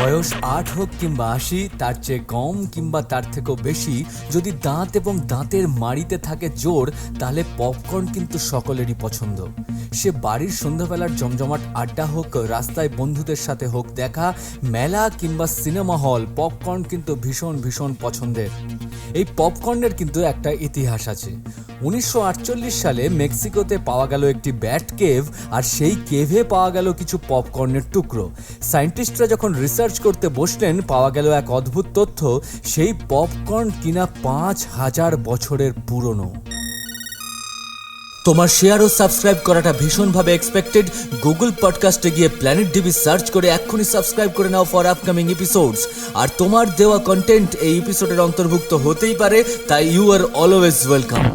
বয়স আট হোক কিংবা আশি, তার চেয়ে কম কিংবা তার থেকেও বেশি, যদি দাঁত এবং দাঁতের মাড়িতে থাকে জোর, তাহলে পপকর্ন কিন্তু সকলেরই পছন্দ। সে বাড়ির সন্ধ্যাবেলার জমজমাট আড্ডা হোক, রাস্তায় বন্ধুদের সাথে হোক দেখা, মেলা কিংবা সিনেমা হল পপকর্ন কিন্তু ভীষণ ভীষণ পছন্দের। এই পপকর্নের কিন্তু একটা ইতিহাস আছে। উনিশশো আটচল্লিশ সালে মেক্সিকোতে পাওয়া গেল একটি ব্যাট কেভ আর সেই কেভে পাওয়া গেল কিছু পপকর্নের টুকরো। সায়েন্টিস্টরা যখন রিসার্চ করতে বসলেন, পাওয়া গেল এক অদ্ভুত তথ্য, সেই পপকর্ন কিনা পাঁচ হাজার বছরের পুরনো। তোমার শেয়ার ও সাবস্ক্রাইব করাটা ভীষণভাবে এক্সপেক্টেড গুগল পডকাস্টে গিয়ে প্ল্যানেট ডিবি সার্চ করে এক্ষুনি সাবস্ক্রাইব করে নাও ফর আপকামিং এপিসোডস আর তোমার দেওয়া কন্টেন্ট এই এপিসোডের অন্তর্ভুক্ত হতেই পারে, তাই ইউ আর অলওয়েজ ওয়েলকাম